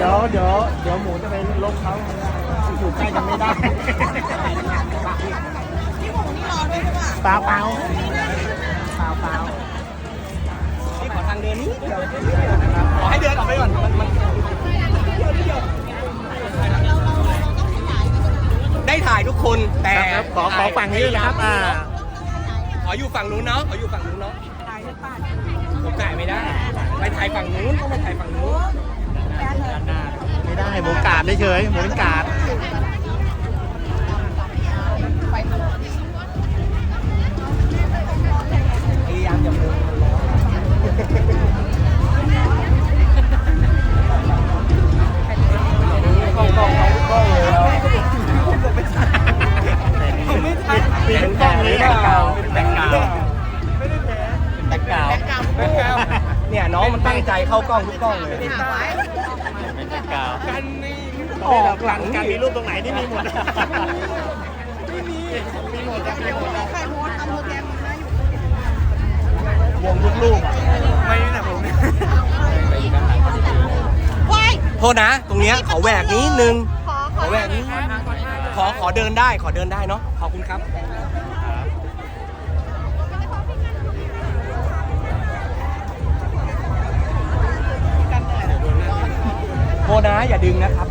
ดี๋ยวเดี๋ยวเดี๋ยวหมูจะไปลบเขาอยู่ใกล้กันไม่ได้พี่หมูนี่รอด้วยใช่ปะเปล่าเปล่าเปล่าเปล่าที่ขอทางเดินนี้ขอให้เดินออกไปก่อนมันได้ถ่ายทุกคนแต่ขอขอฝั่งนี้นะครับขออยู่ฝั่งนู้นเนาะขออยู่ฝั่งนู้นเนาะถ่ายไม่ได้ไปถ่ายฝั่งนู้นต้องไปถ่ายฝั่งนู้น ไม่ได้หมูกาดเฉยๆหมูเป็นกาดพยายามอย่ามุงกล้องกล้องเขากล้องเลยแล้วไม่ทันปีนกล้องนี้แบ็คกราวด์แบ็คกราวด์แบ็คกราวด์แบ็คกราวด์เนี่ยน้องมันตั้งใจเข้ากล้องทุกกล้องเลย เป็นแบ็คกราวด์กันนี่ออกหลังกันมีรูปตรงไหนที่มีหมดวงทุกลูกไม่นี่นะผมโทษนะ ตรงเนี้ยขอแหวกนิดนึง ขอแหวกนิดขอขอเดินได้ขอเดินได้เนาะขอบคุณครับ นะ อย่าดึงนะครับ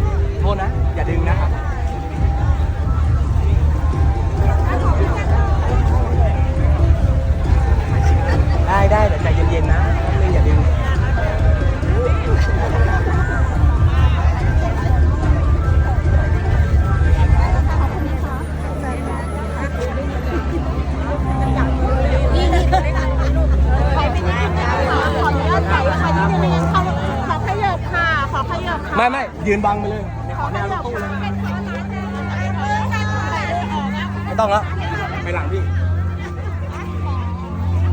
ยืนบังไปเลยเดี๋ยวขอแนวรถตู้เลยไม่ต้องแล้วไปหลังพี่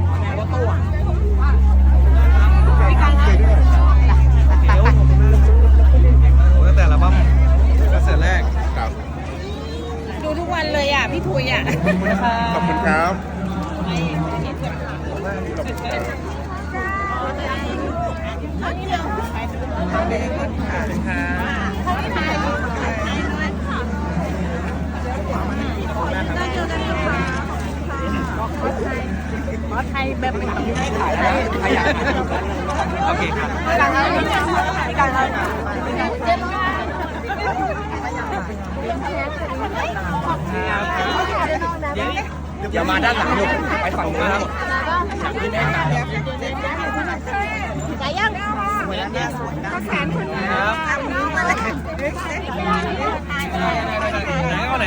ขอแนวรถตู้อะตั้งแต่ละบั้มกระแสแรกครับดูทุกวันเลยอะ พี่ทุยอะ ขอบคุณครับขอไทย แบบไม่ต้องถ่ายนะขยันโอเคครับการเราอย่ามาด้านหลังลูกไปฝั่งนู้นครับอยากขึ้นแน่นอนใจยังก็แขนคุณครับไหนเอาไหน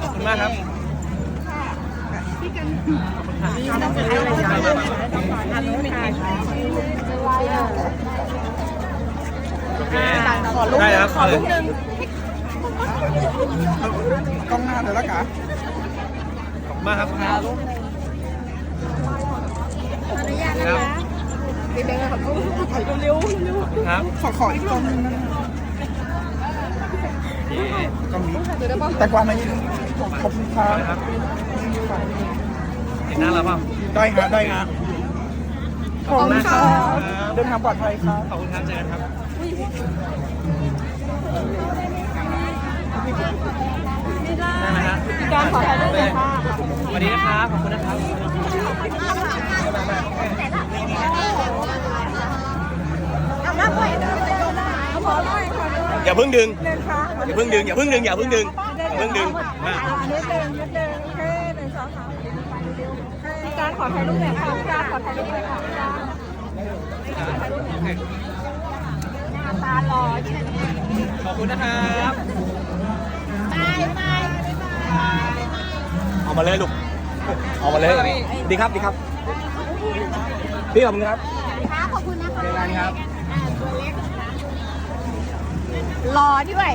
ขอบคุณมากครับ ขอลูกได้ครับขอลูกหนึ่งกล้องหน้าเดี๋ยวละกันขอบคุณมากครับครับครับพี่เบงขอลูกขอเร็วๆเร็วครับขอขออีกกล้องนึงนะกล้องนี้แต่กว่านี้ขอบคุณครับครับเห็นหน้าเราเปล่าได้ฮะได้ฮะขอบคุณครับเดินทางปลอดภัยครับขอบคุณครับเจอกันครับได้ไหมฮะพี่การขอถ่ายรูปหน่อยค่ะสวัสดีนะครับขอบคุณนะครับอย่าเพิ่งดึงอย่าเพิ่งดึงอย่าเพิ่งดึงอย่าเพิ่งดึงอย่าเพิ่งดึงมา พี่การขอถ่ายรูปหน่อยค่ะพี่การย์ขอถ่ายรูปหน่อยค่ะพี่การย์หน้าตาหล่อใช่ไหมขอบคุณนะครับบายบายบายเอามาเลยลูกเอามาเลยดีครับดีครับพี่ขอบคุณครับค่ะขอบคุณนะคะเจอกันครับรอด้วย